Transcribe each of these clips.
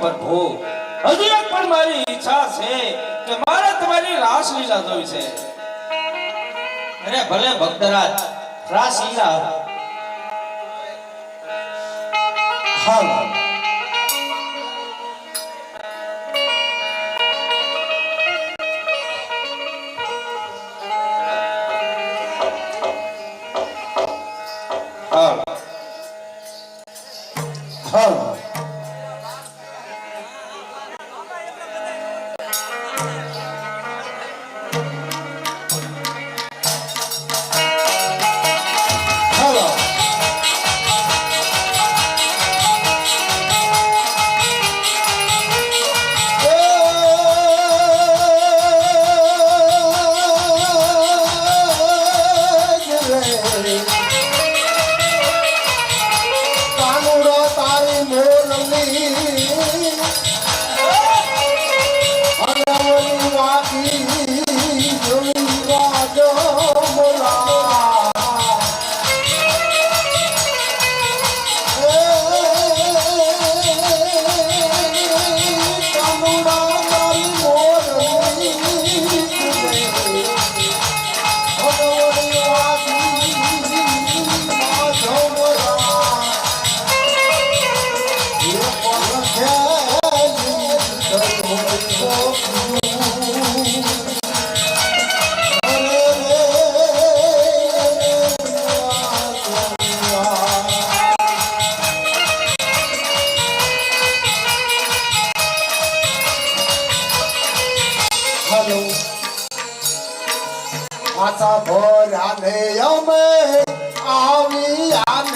પ્રભુ હજી એક પણ મારી ઈચ્છા છે કે મારે તમારી રાસ લીલા જોઈ છે. અરે ભલે ભક્તરાજ, રાસ લીલા. હા.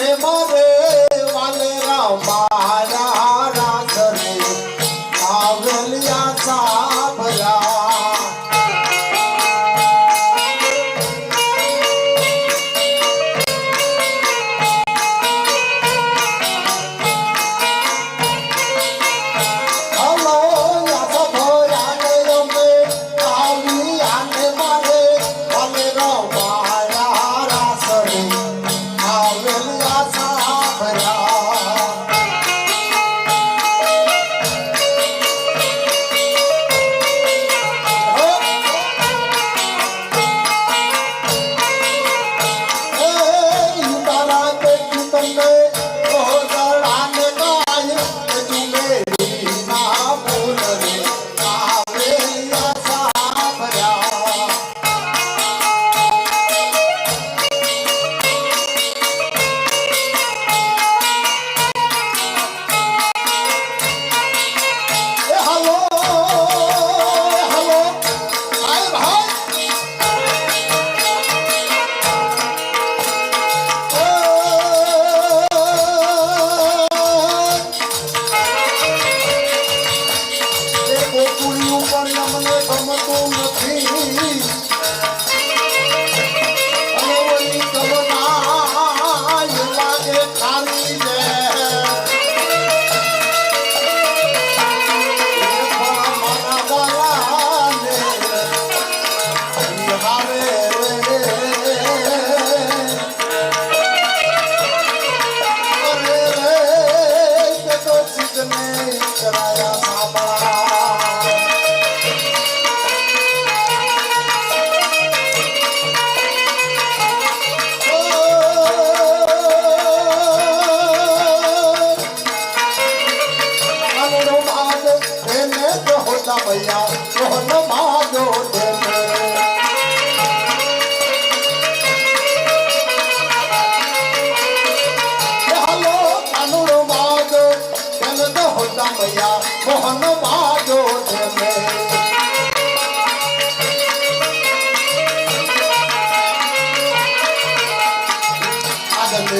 Alemão!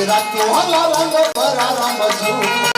રાખ્યો હલા રંગ ભરા રમજુ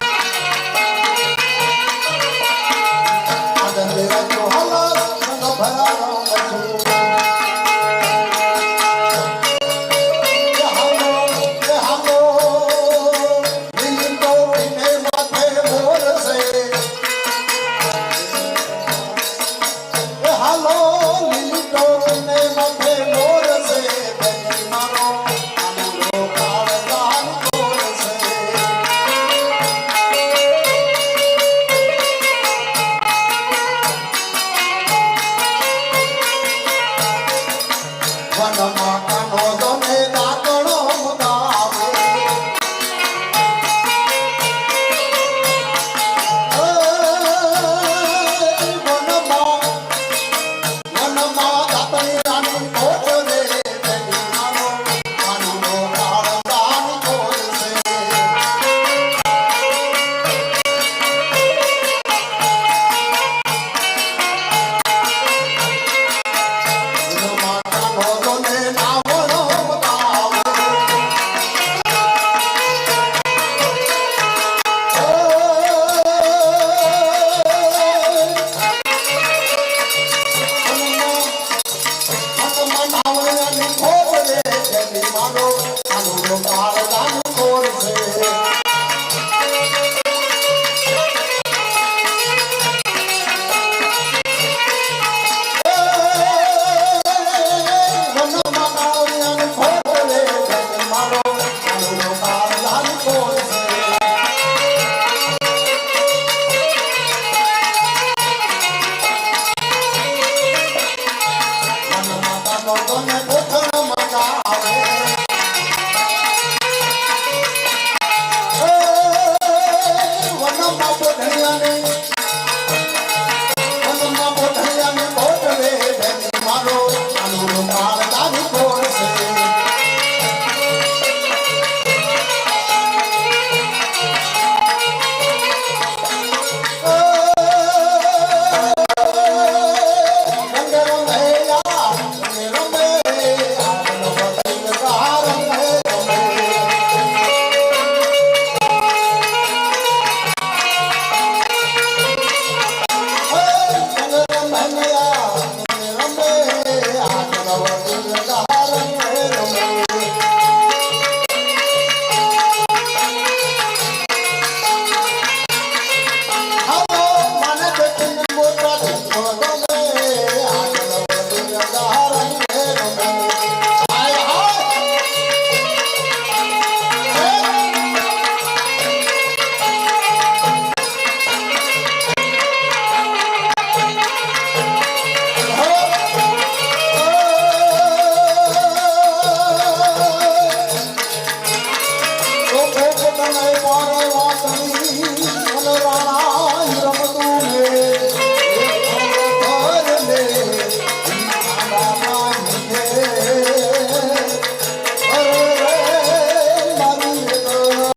வாழை பாடை வாசல்